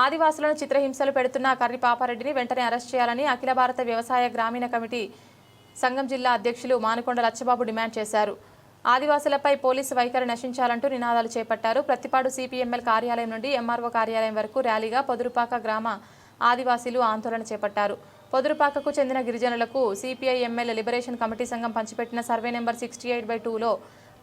ఆదివాసులను చిత్రహింసలు పెడుతున్న కర్రి పాపారెడ్డిని వెంటనే అరెస్ట్ చేయాలని అఖిల భారత వ్యవసాయ గ్రామీణ కమిటీ సంఘం జిల్లా అధ్యక్షులు మానుకొండ లచ్చబాబు డిమాండ్ చేశారు. ఆదివాసులపై పోలీసు వైఖరి నశించాలంటూ నినాదాలు చేపట్టారు. ప్రతిపాడు సిపిఎంఎల్ కార్యాలయం నుండి ఎంఆర్ఓ కార్యాలయం వరకు ర్యాలీగా పొదురుపాక గ్రామ ఆదివాసీలు ఆందోళన చేపట్టారు. పొదురుపాకకు చెందిన గిరిజనులకు సిపిఐ ఎమ్మెల్యే లిబరేషన్ కమిటీ సంఘం పంచిపెట్టిన survey number sixty eight by టూలో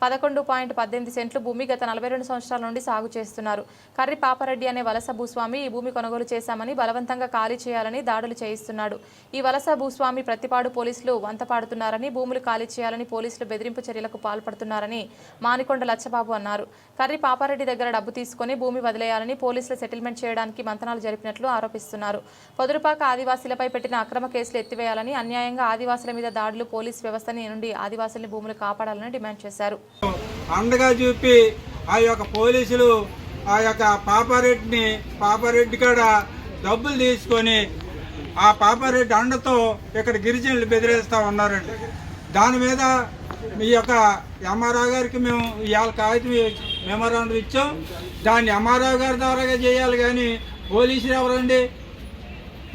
పదకొండు పాయింట్ పద్దెనిమిది సెంట్లు భూమి గత నలభై రెండు సంవత్సరాల నుండి సాగు చేస్తున్నారు. కర్రిపాపరెడ్డి అనే వలస భూస్వామి ఈ భూమి కొనుగోలు చేశామని బలవంతంగా ఖాళీ చేయాలని దాడులు చేయిస్తున్నాడు. ఈ వలస భూస్వామి ప్రతిపాడు పోలీసులు వంతపాడుతున్నారని భూములు ఖాళీ చేయాలని పోలీసులు బెదిరింపు చర్యలకు పాల్పడుతున్నారని మానికొండ లచ్చబాబు అన్నారు. కర్రి పాపారెడ్డి దగ్గర డబ్బు తీసుకొని భూమి వదిలేయాలని పోలీసులు సెటిల్మెంట్ చేయడానికి మంతనాలు జరిపినట్లు ఆరోపిస్తున్నారు. పొదురుపాక ఆదివాసీలపై పెట్టిన అక్రమ కేసులు ఎత్తివేయాలని అన్యాయంగా ఆదివాసుల మీద దాడులు పోలీస్ వ్యవస్థని నుండి ఆదివాసుల్ని భూములు కాపాడాలని డిమాండ్ చేశారు. అండగా చూపి ఆ యొక్క పోలీసులు ఆ యొక్క పాపారెడ్డిని పాపారెడ్డి కాడ డబ్బులు తీసుకొని ఆ పాపారెడ్డి అండతో ఇక్కడ గిరిజనులు బెదిరేస్తూ ఉన్నారండి. దాని మీద మీ యొక్క ఎంఆర్ఓ గారికి మేము ఇవాళ కాగితం మెమోరాండం ఇచ్చాం. దాన్ని ఎంఆర్ఓ గారి ద్వారా చేయాలి కానీ పోలీసులు ఎవరండి?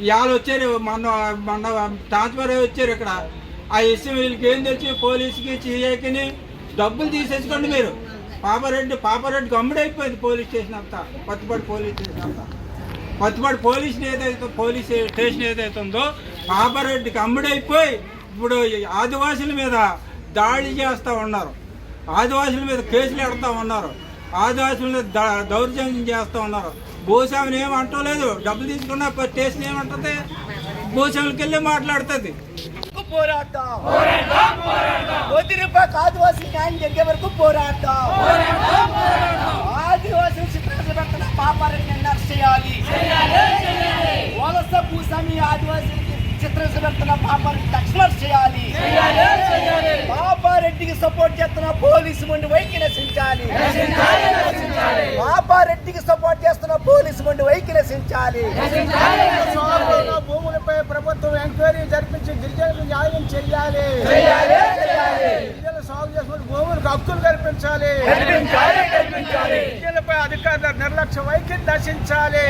ఇవాళ వచ్చారు మొన్న మొన్న ట్రాన్స్ఫర్ వచ్చారు ఇక్కడ. ఆ విషయం వీళ్ళకి ఏం తెచ్చి పోలీసుకి చేయకని డబ్బులు తీసేసుకోండి మీరు. పాపరెడ్డి పాపరెడ్డి గమ్ముడైపోయింది పోలీస్ స్టేషన్ అంతా. పత్తిపాడు పోలీస్ స్టేషన్ అంతా. పత్తిపాడు పోలీసులు ఏదైతే పోలీస్ స్టేషన్ ఏదైతే ఉందో పాపరెడ్డికి అమ్ముడైపోయి ఇప్పుడు ఆదివాసుల మీద దాడి చేస్తూ ఉన్నారు. ఆదివాసుల మీద కేసులు ఎడతా ఉన్నారు. ఆదివాసుల మీద దౌర్జన్యం చేస్తూ ఉన్నారు. భూస్వామిని ఏమంటలేదు డబ్బులు తీసుకున్న స్టేషన్ ఏమంటుంది? భూస్వామికి వెళ్ళి మాట్లాడుతుంది. ఆదివాసీ న్యాయం జరిగే వరకు పోరాటం ఆదివాసీ చిత్రాలు పెట్టిన పాపారెడ్డి అరెస్ట్ చేయాలి. వలస భూస్వామి ఆదివాసీలకి చిత్రహింస పెడుతున్న పాపారెడ్డి తక్షణ చేయాలి. సపోర్ట్ చేస్తున్న పోలీసు ముందు వైకి నశించాలి. పాపారెడ్డికి సపోర్ట్ చేస్తున్న పోలీసు ముందు వైకి నశించాలి. భూములపై ప్రభుత్వం ఎంక్వైరీ జరిపించి గిరిజనులకు న్యాయం చేయాలి. గిరిజనులు సాగు చేసుకుని భూములకు హక్కులు కల్పించాలి. గిరిజనులపై అధికారుల నిర్లక్ష్య వైఖరి నశించాలి.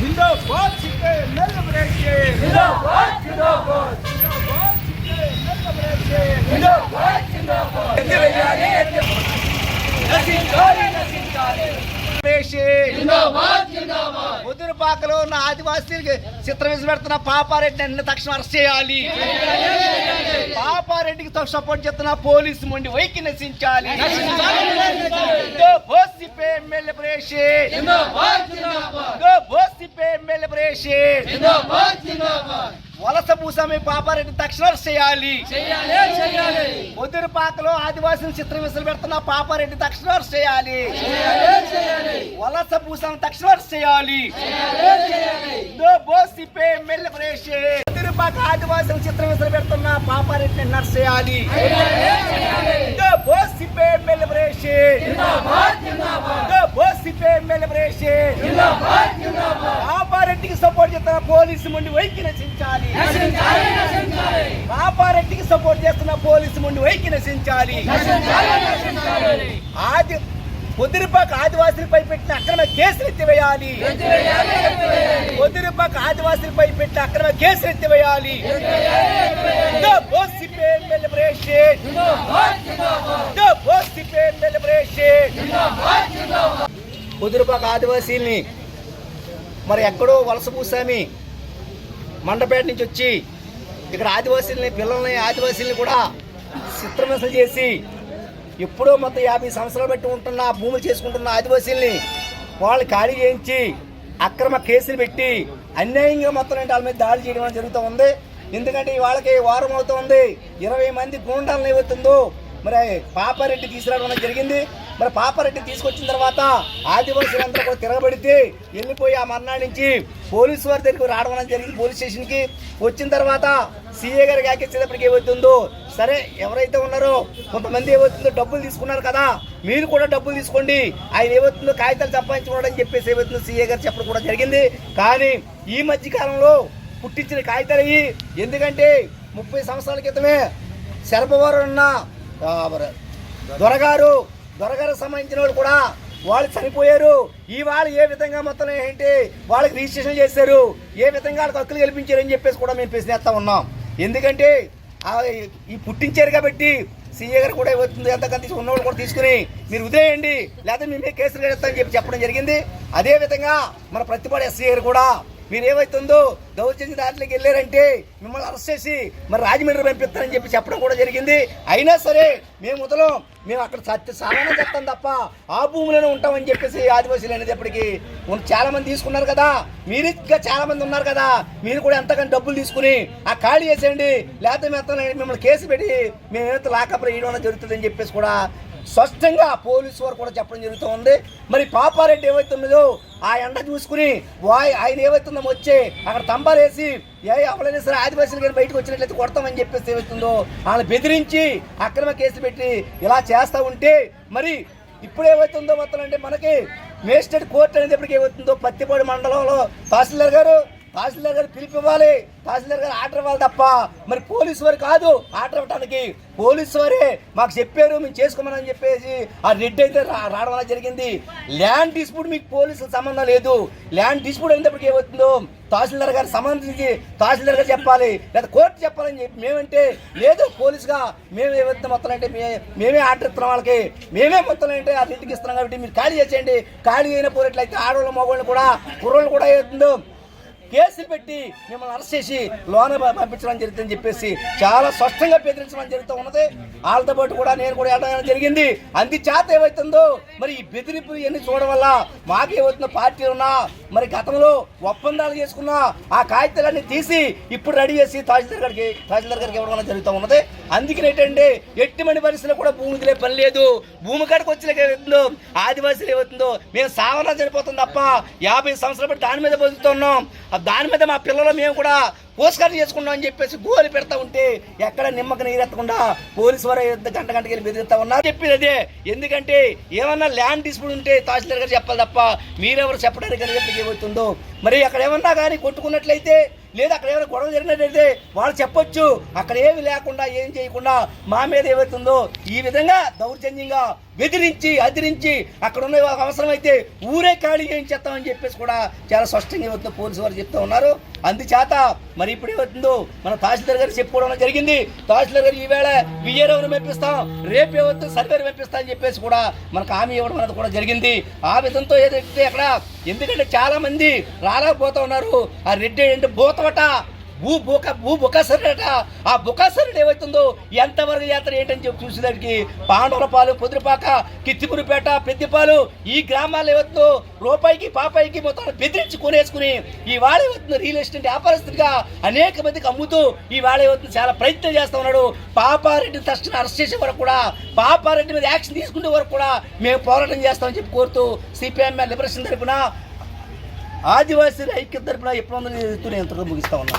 జిందాబాద్ సిక్కే మెల్లు బ్రేకే. జిందాబాద్ సిక్కే మెల్లు బ్రేకే. ముదురుపాకలో ఆదివాసీలకి చిత్రహింస పెడుతున్న పాపారెడ్డి అన్ని తక్షణం అరెస్ట్ చేయాలి. పాపారెడ్డికి సపోర్ట్ చేస్తున్న పోలీసు మొండి వైకి నశించాలి. ఎమ్మెల్యే బోసిపే ఎమ్మెల్యే బ్రేషే. వలస భూస్వామి పాపారెడ్డి తక్షణ చేయాలి. ముదురుపాకలో ఆదివాసులు చిత్రహింసలు పెడుతున్న పాపారెడ్డి తక్షణ చేయాలి. వలస భూస్వామి తక్షణ చేయాలి. ముదురుపాక ఆదివాసులు చిత్రహింసలు పెడుతున్న పాపారెడ్డిని అరెస్ట్ చేయాలి. ఎమ్మెల్యే ఎమ్మెల్యే పోలీసు ముందు వైకి నశించాలి పాపారెడ్డికి సపోర్ట్ చేస్తున్న పోలీసు ముందు వైకి నశించాలి ఆది పొద్దురుపాక ఆదివాసులపై పెట్టిన అక్రమ కేసులు ఎత్తివేయాలి. పొద్దురుపాక ఆదివాసులపై పెట్టిన అక్రమ కేసులు ఎత్తివేయాలి. దో బోసిపే మరి ఎక్కడో వలస భూస్వామి మండపేట నుంచి వచ్చి ఇక్కడ ఆదివాసీలని పిల్లల్ని ఆదివాసీల్ని కూడా చిత్రహింసలు చేసి ఎప్పుడో మొత్తం యాభై సంవత్సరాలు పెట్టి ఉంటున్న భూములు చేసుకుంటున్న ఆదివాసీల్ని వాళ్ళు ఖాళీ చేయించి అక్రమ కేసులు పెట్టి అన్యాయంగా మొత్తం ఏంటి వాళ్ళ మీద దాడి చేయడం జరుగుతూ ఉంది. ఎందుకంటే వాళ్ళకి వారం అవుతుంది ఇరవై మంది గూండాలను ఏవవుతుందో మరి పాపారెడ్డి తీసుకురావడం జరిగింది. మరి పాపారెడ్డి తీసుకొచ్చిన తర్వాత ఆదివాసీలందరూ కూడా తిరగబడితే వెళ్ళిపోయి ఆ మర్నాడు నుంచి పోలీసు వారి దగ్గరికి రావడం అనేది జరిగింది. పోలీస్ స్టేషన్కి వచ్చిన తర్వాత సీఏ గారు యాకెచ్చేటప్పటికి ఏమవుతుందో సరే ఎవరైతే ఉన్నారో కొంతమంది ఏమవుతుందో డబ్బులు తీసుకున్నారు కదా మీరు కూడా డబ్బులు తీసుకోండి. ఆయన ఏమవుతుందో కాగితాలు సంపాదించుకోవడం అని చెప్పేసి ఏమవుతుందో సీఏ గారు చెప్పడం కూడా జరిగింది. కానీ ఈ మధ్యకాలంలో పుట్టించిన కాగితాలు అయ్యి ఎందుకంటే ముప్పై సంవత్సరాల క్రితమే శరభవారు ఉన్న దొరగారు దొరగారు సంబంధించిన వాళ్ళు కూడా వాళ్ళు చనిపోయారు. ఈ వాళ్ళు ఏ విధంగా మొత్తం ఏంటి? వాళ్ళకి రిజిస్ట్రేషన్ చేశారు. ఏ విధంగా వాళ్ళకి హక్కులు గెలిపించారు అని చెప్పేసి కూడా మేము ప్రశ్నిస్తా ఉన్నాం. ఎందుకంటే ఈ పుట్టించారు కాబట్టి సీఏ గారు కూడా అవుతుంది ఎంతకంత ఉన్నవాళ్ళు కూడా తీసుకుని మీరు ఉదయండి లేకపోతే మేమే కేసులు కడతామని చెప్పి చెప్పడం జరిగింది. అదే విధంగా మన ప్రతిపాడు ఎస్సీ గారు కూడా మీరు ఏమైతుందో దౌర్జన్య దాంట్లోకి వెళ్ళారంటే మిమ్మల్ని అరెస్ట్ చేసి మరి రాజమండ్రి పంపిస్తారని చెప్పి చెప్పడం కూడా జరిగింది. అయినా సరే మేము మొదలు మేము అక్కడ సత్య సామాన్యం చెప్తాం తప్ప ఆ భూమిలోనే ఉంటామని చెప్పేసి ఆదివాసీలు అనేది ఎప్పటికీ చాలామంది తీసుకున్నారు కదా. మీరు ఇంకా చాలామంది ఉన్నారు కదా. మీరు కూడా ఎంతకంటే డబ్బులు తీసుకుని ఆ ఖాళీ చేసేయండి. లేకపోతే మొత్తం మిమ్మల్ని కేసు పెట్టి మేము ఏమైతే లాకప్ వేయడం జరుగుతుందని చెప్పేసి కూడా స్పష్టంగా పోలీసు వారు కూడా చెప్పడం జరుగుతూ ఉంది మరి పాపారెడ్డి ఏమవుతున్నదో ఆ ఎండ చూసుకుని వాయ్ ఆయన ఏమవుతుందో వచ్చి అక్కడ తంబాలేసి ఏ ఎవరైనా సరే ఆదివాసీలు కానీ బయటకు వచ్చినట్లయితే కొడతామని చెప్పేసి ఏమవుతుందో వాళ్ళని బెదిరించి అక్రమ కేసులు పెట్టి ఇలా చేస్తూ ఉంటే మరి ఇప్పుడు ఏమవుతుందో మొత్తం అంటే మనకి మేజిస్ట్రేట్ కోర్టు అనేది ఎప్పటికేమవుతుందో పత్తిపాడు మండలంలో తహసీల్దార్ గారు తహసీల్దార్ గారు పిలిపివ్వాలి. తహసీల్దార్ గారు ఆర్డర్ ఇవ్వాలి తప్ప. మరి పోలీసు వారు కాదు. ఆర్డర్ ఇవ్వడానికి పోలీసు వారే మాకు చెప్పారు మేము చేసుకోమని చెప్పేసి ఆ రెడ్ అయితే రావడం వల్ల జరిగింది. ల్యాండ్ డిస్ప్యూట్ మీకు పోలీసులకు సంబంధం లేదు. ల్యాండ్ డిస్ప్యూట్ అయినప్పటికీ ఏమవుతుందో తహసీల్దార్ గారు సంబంధించి తహసీల్దార్ గారు చెప్పాలి. లేదా కోర్టు చెప్పాలని చెప్పి మేమంటే లేదు పోలీసుగా మేము ఏమవుతుంది మొత్తం అంటే మే- మేమే ఆర్డర్ ఇస్తున్నాం వాళ్ళకి. మేమే మొత్తం అంటే ఆ ఇంటికి ఇస్తున్నాం కాబట్టి మీరు ఖాళీ చేసేయండి. ఖాళీ అయిన పోరేట్లయితే ఆడవాళ్ళు మగవాళ్ళు కూడా కుర్రోళ్ళు కూడా ఏమవుతుందో కేసులు పెట్టి మిమ్మల్ని అరెస్ట్ చేసి లోన పంపించడం జరుగుతుందని చెప్పేసి చాలా స్పష్టంగా బెదిరించడం జరుగుతూ ఉన్నది. వాళ్ళతో పాటు కూడా నేను కూడా వెళ్ళడం జరిగింది. అంది చేత ఏమవుతుందో మరి ఈ బెదిరింపు ఇవన్నీ చూడడం వల్ల మాకు ఏమవుతుందో పార్టీ ఉన్నా మరి గతంలో ఒప్పందాలు చేసుకున్న ఆ కాగితాలన్నీ తీసి ఇప్పుడు రెడీ చేసి తహసీల్దార్ గారికి తహసీల్దార్ గారికి ఇవ్వడం జరుగుతూ ఉన్నది. అందుకనేటంటే ఎట్టి ఎట్టిమని పరిస్థితులు కూడా భూమి వదిలే పని లేదు. భూమి కాడికి వచ్చేలాగా ఏమవుతుందో ఆదివాసీలు ఏమవుతుందో మేము సావనా చనిపోతుంది తప్ప యాభై సంవత్సరాలు బట్టి దాని మీద బతుకుతున్నాం. దాని మీద మా పిల్లలు మేము కూడా పోస్కారం చేసుకున్నాం అని చెప్పేసి గోలు పెడతా ఉంటే ఎక్కడ నిమ్మక నీరెత్తకుండా పోలీసు వారు గంట గంటకి వెళ్ళి బెదిరిస్తా ఉన్నారు. చెప్పేది అదే ఎందుకంటే ఏమన్నా ల్యాండ్ డిస్ప్యూట్ ఉంటే తహసీల్దార్ గారు చెప్పాలి తప్ప మీరెవరు చెప్పడానికి అని చెప్పి ఏమవుతుందో. మరి అక్కడ ఏమన్నా కానీ కొట్టుకున్నట్లయితే లేదా అక్కడ ఏమైనా గొడవ జరిగినట్లయితే వాళ్ళు చెప్పొచ్చు. అక్కడ ఏమి లేకుండా ఏం చేయకుండా మా మీద ఏమవుతుందో ఈ విధంగా దౌర్జన్యంగా బెదిరించి అదిరించి అక్కడ ఉన్న అవసరమైతే ఊరే ఖాళీ చేయించేస్తామని చెప్పేసి కూడా చాలా స్పష్టంగా ఇవ్వద్దు పోలీసు వారు చెప్తూ ఉన్నారు. అందుచేత మరి ఇప్పుడు ఏమవుతుందో మన తహసీల్దార్ గారు చెప్పుకోవడం జరిగింది. తహసీల్దార్ గారు ఈవేళ విజయరావును మెప్పిస్తాం రేపు ఏమవుతుంది సర్వేరు మెప్పిస్తాం అని చెప్పేసి కూడా మనకు హామీ ఇవ్వడం అనేది కూడా జరిగింది. ఆ విధంతో ఏదైతే అక్కడ ఎందుకంటే చాలా మంది రాలేకపోతా ఉన్నారు. ఆ రెడ్డి అంటే భూతవట భూ బుక భూ బుకాసరుడట ఆ బుకాసరుడు ఏమవుతుందో ఎంతవరకు యాత్ర ఏంటని చెప్పి చూసేదానికి పాండవరపాలు పొదిరిపాక కిత్తిపురిపేట పెద్దిపాలు ఈ గ్రామాలు ఏమవుతుందో రూపాయికి పాపాయికి మొత్తం బెదిరించి కొనేసుకుని ఈ వాడు ఏమవుతుంది రియల్ ఎస్టేట్ వ్యాపారస్తుడిగా అనేక మందికి అమ్ముతూ ఈ వాడు ఏమవుతుంది చాలా ప్రయత్నం చేస్తా ఉన్నాడు. పాపారెడ్డిని తక్షణ అరెస్ట్ చేసే వరకు కూడా పాపారెడ్డి మీద యాక్షన్ తీసుకునే వరకు కూడా మేము పోరాటం చేస్తామని చెప్పి కోరుతూ సిపిఎం లిబరేషన్ తరపున ఆదివాసీ ఐక్యత తరపున ఎప్పుడు నేను ఎంతగా ముగిస్తా ఉన్నాను